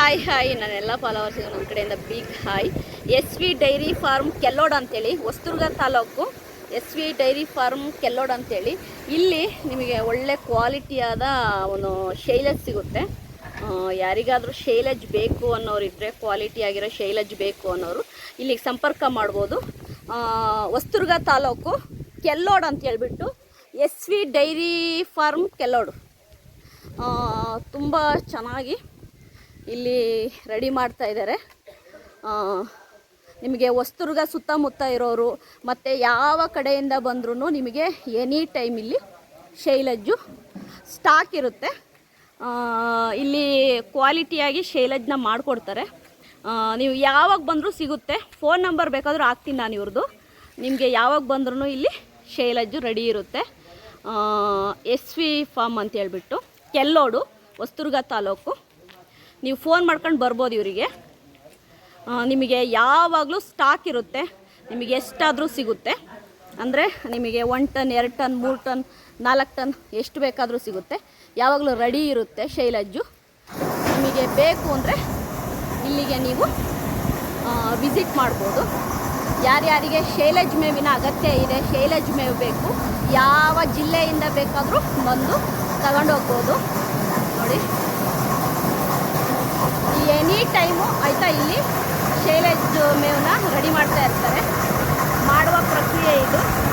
Hi hi ನನ್ನೆಲ್ಲ ಫಾಲೋವರ್ಸಿಗೆ ನಮ್ಮ ಕಡೆಯಿಂದ big hi S V dairy farm Kellod ಅಂತೇಳಿ, Hosadurga taluk S V dairy farm Kellod ಅಂತೇಳಿ. ಇಲ್ಲಿ ನಿಮಗೆ ಒಳ್ಳೆ ಕ್ವಾಲಿಟಿಯಾದ ಒಂದು ಶೈಲಜ್ ಸಿಗುತ್ತೆ. ಯಾರಿಗಾದರೂ ಶೈಲಜ್ ಬೇಕು ಅನ್ನೋರು ಇದ್ದರೆ ಕ್ವಾಲಿಟಿ ಆಗಿರೋ ಶೈಲಜ್ ಬೇಕು ಅನ್ನೋರು ಇಲ್ಲಿಗೆ ಸಂಪರ್ಕ ಮಾಡ್ಬೋದು. ಹೊಸದುರ್ಗ ತಾಲೂಕು ಕೆಲ್ಲೋಡ್ ಅಂತ ಹೇಳ್ಬಿಟ್ಟು S V dairy farm Kellod ತುಂಬ ಚೆನ್ನಾಗಿ ಇಲ್ಲಿ ರೆಡಿ ಮಾಡ್ತಾ ಇದ್ದಾರೆ. ನಿಮಗೆ ವಸ್ತುರ್ಗ ಸುತ್ತಮುತ್ತ ಇರೋರು ಮತ್ತು ಯಾವ ಕಡೆಯಿಂದ ಬಂದ್ರೂ ನಿಮಗೆ ಎನಿ ಟೈಮ್ ಇಲ್ಲಿ ಶೈಲಜ್ಜು ಸ್ಟಾಕ್ ಇರುತ್ತೆ. ಇಲ್ಲಿ ಕ್ವಾಲಿಟಿಯಾಗಿ ಶೈಲಜ್ನ ಮಾಡಿಕೊಡ್ತಾರೆ. ನೀವು ಯಾವಾಗ ಬಂದರೂ ಸಿಗುತ್ತೆ. ಫೋನ್ ನಂಬರ್ ಬೇಕಾದರೂ ಹಾಕ್ತೀನಿ ನಾನು ಇವ್ರದ್ದು ನಿಮಗೆ ಯಾವಾಗ ಬಂದ್ರೂ ಇಲ್ಲಿ ಶೈಲಜ್ಜು ರೆಡಿ ಇರುತ್ತೆ. ಎಸ್ ವಿ ಫಾರ್ಮ್ ಅಂತ ಹೇಳ್ಬಿಟ್ಟು, ಕೆಲ್ಲೋಡು ಹೊಸ್ತುರ್ಗ ತಾಲೂಕು. ನೀವು ಫೋನ್ ಮಾಡ್ಕೊಂಡು ಬರ್ಬೋದು ಇವರಿಗೆ. ನಿಮಗೆ ಯಾವಾಗಲೂ ಸ್ಟಾಕ್ ಇರುತ್ತೆ. ನಿಮಗೆ ಎಷ್ಟಾದರೂ ಸಿಗುತ್ತೆ. ಅಂದರೆ ನಿಮಗೆ ಒನ್ ಟನ್ ಎರಡು ಟನ್ ಮೂರು ಟನ್ ನಾಲ್ಕು ಟನ್ ಎಷ್ಟು ಬೇಕಾದರೂ ಸಿಗುತ್ತೆ. ಯಾವಾಗಲೂ ರೆಡಿ ಇರುತ್ತೆ ಶೈಲಜ್ಜು. ನಿಮಗೆ ಬೇಕು ಅಂದರೆ ಇಲ್ಲಿಗೆ ನೀವು ವಿಸಿಟ್ ಮಾಡ್ಬೋದು. ಯಾರ್ಯಾರಿಗೆ ಶೈಲಜ್ ಮೇವಿನ ಅಗತ್ಯ ಇದೆ, ಶೈಲಜ್ ಮೇವು ಬೇಕು, ಯಾವ ಜಿಲ್ಲೆಯಿಂದ ಬೇಕಾದರೂ ಬಂದು ತಗೊಂಡೋಗ್ಬೋದು. ನೋಡಿ. ಎನಿ ಟೈಮು ಆಯಿತಾ ಇಲ್ಲಿ? ಶೈಲೇಜ್ ಮೇವನ್ನ ರೆಡಿ ಮಾಡ್ತಾ ಇರ್ತಾರೆ. ಮಾಡುವ ಪ್ರಕ್ರಿಯೆ ಇದು.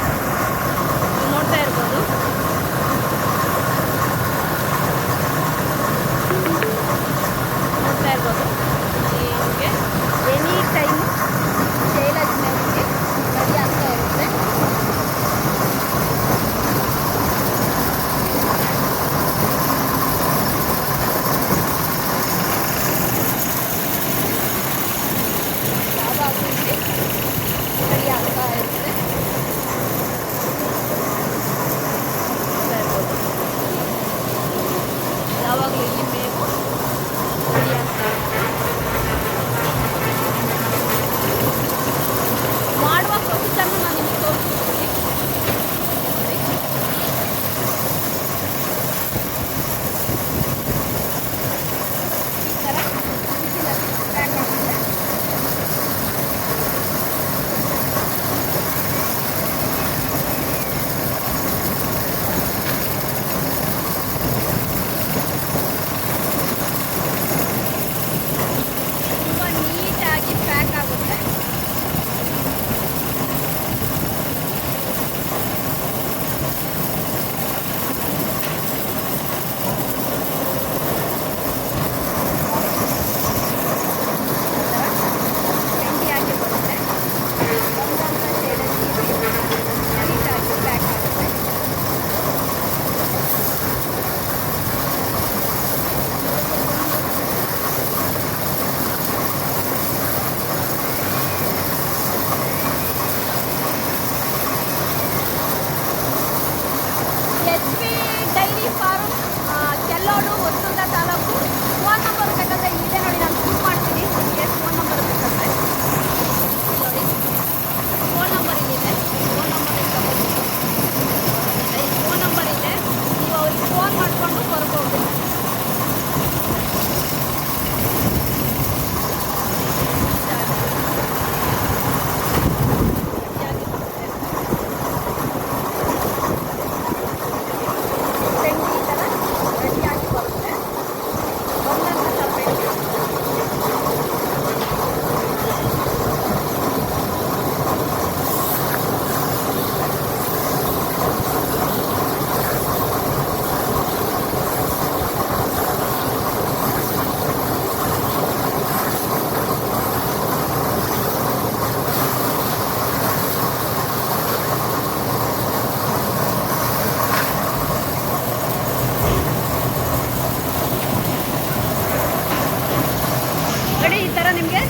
ನೋಡಿ ಈ ಥರ ನಿಮಗೆ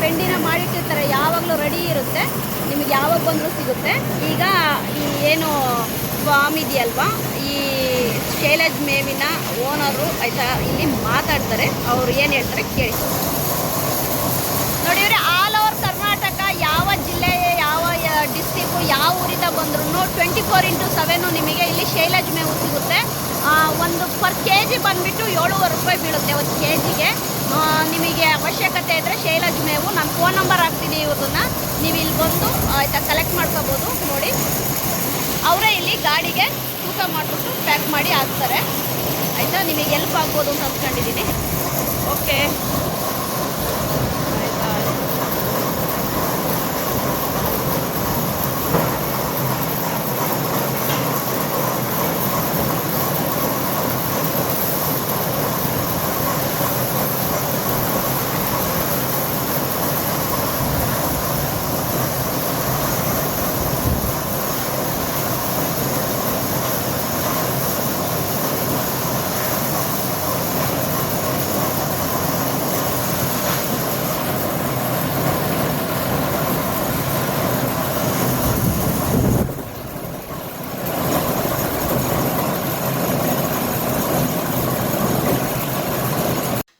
ಪೆಂಡಿನ ಮಾಡಿಟ್ಟಿರ್ತಾರೆ, ಯಾವಾಗಲೂ ರೆಡಿ ಇರುತ್ತೆ, ನಿಮಗೆ ಯಾವಾಗ ಬಂದರೂ ಸಿಗುತ್ತೆ. ಈಗ ಈ ಏನು ಫಾರ್ಮ್ ಇದೆಯಲ್ವಾ, ಈ ಶೈಲಜ್ ಮೇವಿನ ಓನರು ಆಯಿತಾ ಇಲ್ಲಿ ಮಾತಾಡ್ತಾರೆ. ಅವರು ಏನು ಹೇಳ್ತಾರೆ ಕೇಳಿ. ನೋಡಿ ಆಲ್ ಓವರ್ ಕರ್ನಾಟಕ, ಯಾವ ಜಿಲ್ಲೆ, ಯಾವ ಡಿಸ್ಟಿಕ್ಕು ಯಾವ ಊರಿಂದ ಬಂದ್ರೂ ಟ್ವೆಂಟಿ ಫೋರ್ ಇಂಟು ಸೆವೆನು ನಿಮಗೆ ಇಲ್ಲಿ ಶೈಲಜ್ ಮೇವು ಸಿಗುತ್ತೆ. ಒಂದು ಪರ್ ಕೆ ಜಿ ಬಂದುಬಿಟ್ಟು ಏಳುವರೆ ರೂಪಾಯಿ ಬೀಳುತ್ತೆ, ಒಂದು ಕೆ ಜಿಗೆ ನಿಮಗೆ ಅವಶ್ಯಕತೆ ಇದ್ದರೆ ಶೈಲಜ್ ಮೇವು. ನಾನು ಫೋನ್ ನಂಬರ್ ಹಾಕ್ತೀನಿ ಇವ್ರನ್ನ. ನೀವು ಇಲ್ಲಿ ಬಂದು ಆಯಿತಾ ಕಲೆಕ್ಟ್ ಮಾಡ್ಕೋಬೋದು. ನೋಡಿ. ಅವರೇ ಇಲ್ಲಿ ಗಾಡಿಗೆ ತೂಕ ಮಾಡಿಬಿಟ್ಟು ಪ್ಯಾಕ್ ಮಾಡಿ ಹಾಕ್ತಾರೆ. ಆಯಿತಾ? ನಿಮಗೆ ಎಲ್ಪ್ ಆಗ್ಬೋದು ಅಂತ ಅಂದ್ಕೊಂಡಿದ್ದೀನಿ ಓಕೆ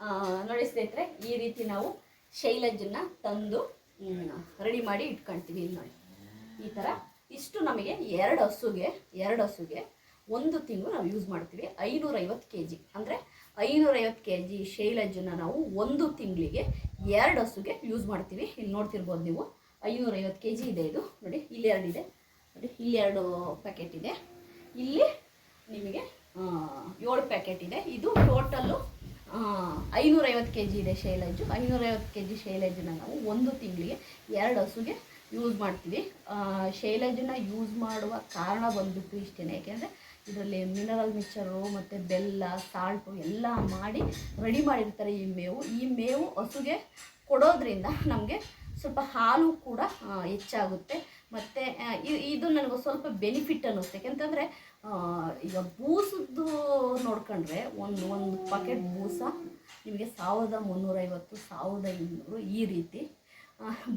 ಆ, ನೋಡಿ ಸ್ನೇಹಿತರೆ ಈ ರೀತಿ ನಾವು ಶೈಲಜನ್ನ ತಂದು ರೆಡಿ ಮಾಡಿ ಇಟ್ಕೊಳ್ತೀವಿ ಇಲ್ಲಿ ನೋಡಿ ಈ ಥರ ಇಷ್ಟು ನಮಗೆ ಎರಡು ಹಸುಗೆ ಎರಡು ಹಸುಗೆ ಒಂದು ತಿಂಗಳು ನಾವು ಯೂಸ್ ಮಾಡ್ತೀವಿ. ಐನೂರೈವತ್ತು ಕೆ ಜಿ ಅಂದರೆ ಐನೂರೈವತ್ತು ಕೆ ಜಿ ಶೈಲಜನ್ನ ನಾವು ಒಂದು ತಿಂಗಳಿಗೆ ಎರಡು ಹಸುಗೆ ಯೂಸ್ ಮಾಡ್ತೀವಿ. ಇಲ್ಲಿ ನೋಡ್ತಿರ್ಬೋದು ನೀವು. ಐನೂರೈವತ್ತು ಕೆ ಜಿ ಇದೆ ಇದು. ನೋಡಿ, ಇಲ್ಲಿ ಎರಡು ಇದೆ. ನೋಡಿ, ಇಲ್ಲಿ ಎರಡು ಪ್ಯಾಕೆಟ್ ಇದೆ. ಇಲ್ಲಿ ನಿಮಗೆ ಏಳು ಪ್ಯಾಕೆಟ್ ಇದೆ. ಇದು ಟೋಟಲ್ಲು ಐನೂರೈವತ್ತು ಕೆ ಜಿ ಇದೆ ಶೈಲೇಜು ಐನೂರೈವತ್ತು ಕೆ ಜಿ ಶೈಲೇಜನ್ನ ನಾವು ಒಂದು ತಿಂಗಳಿಗೆ ಎರಡು ಹಸುಗೆ ಯೂಸ್ ಮಾಡ್ತೀವಿ. ಶೈಲೇಜನ್ನು ಯೂಸ್ ಮಾಡುವ ಕಾರಣ ಬಂದುಬಿಟ್ಟು ಇಷ್ಟೇ ಯಾಕೆಂದರೆ ಇದರಲ್ಲಿ ಮಿನರಲ್ ಮಿಕ್ಚರು ಮತ್ತು ಬೆಲ್ಲ ಸಾಲ್ಟು ಎಲ್ಲ ಮಾಡಿ ರೆಡಿ ಮಾಡಿರ್ತಾರೆ ಈ ಮೇವು. ಈ ಮೇವು ಹಸುಗೆ ಕೊಡೋದ್ರಿಂದ ನಮಗೆ ಸ್ವಲ್ಪ ಹಾಲು ಕೂಡ ಹೆಚ್ಚಾಗುತ್ತೆ. ಮತ್ತು ಇದು ನನಗೆ ಸ್ವಲ್ಪ ಬೆನಿಫಿಟ್ ಅನ್ನಿಸ್ತು. ಯಾಕೆಂತಂದರೆ ಈಗ ಬೂಸದ್ದು ನೋಡ್ಕೊಂಡ್ರೆ ಒಂದು ಒಂದು ಪಾಕೆಟ್ ಬೂಸ ನಿಮಗೆ ಸಾವಿರದ ಮುನ್ನೂರೈವತ್ತು, ಸಾವಿರದ ಇನ್ನೂರು ಈ ರೀತಿ.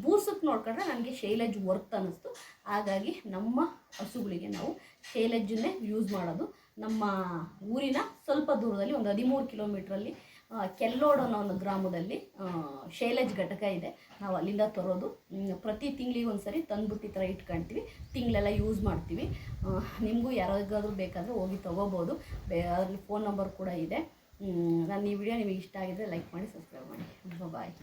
ಬೂಸಕ್ಕೆ ನೋಡ್ಕೊಂಡ್ರೆ ನನಗೆ ಶೈಲಜ್ ವರ್ತ್ ಅನ್ನಿಸ್ತು. ಹಾಗಾಗಿ ನಮ್ಮ ಹಸುಗಳಿಗೆ ನಾವು ಶೈಲಜ್ಜನ್ನೇ ಯೂಸ್ ಮಾಡೋದು. ನಮ್ಮ ಊರಿನ ಸ್ವಲ್ಪ ದೂರದಲ್ಲಿ ಒಂದು ಹದಿಮೂರು ಕಿಲೋಮೀಟ್ರಲ್ಲಿ ಕೆಲ್ಲೋಡು ಅನ್ನೋ ಒಂದು ಗ್ರಾಮದಲ್ಲಿ ಶೈಲೇಜ್ ಘಟಕ ಇದೆ. ನಾವು ಅಲ್ಲಿಂದ ತರೋದು. ಪ್ರತಿ ತಿಂಗಳಿಗೆ ಒಂದ್ಸರಿ ತಂದ್ಬಿಟ್ಟು ಈ ಥರ ಇಟ್ಕೊಳ್ತೀವಿ ತಿಂಗಳೆಲ್ಲ ಯೂಸ್ ಮಾಡ್ತೀವಿ. ನಿಮಗೂ ಯಾರಿಗಾದ್ರೂ ಬೇಕಾದರೆ ಹೋಗಿ ತೊಗೋಬೋದು. ಬೇ ಅದರಲ್ಲಿ ಫೋನ್ ನಂಬರ್ ಕೂಡ ಇದೆ. ನಾನು ಈ ವಿಡಿಯೋ ನಿಮಗೆ ಇಷ್ಟ ಆಗಿದ್ರೆ ಲೈಕ್ ಮಾಡಿ, ಸಬ್ಸ್ಕ್ರೈಬ್ ಮಾಡಿ. ಬಾಯ್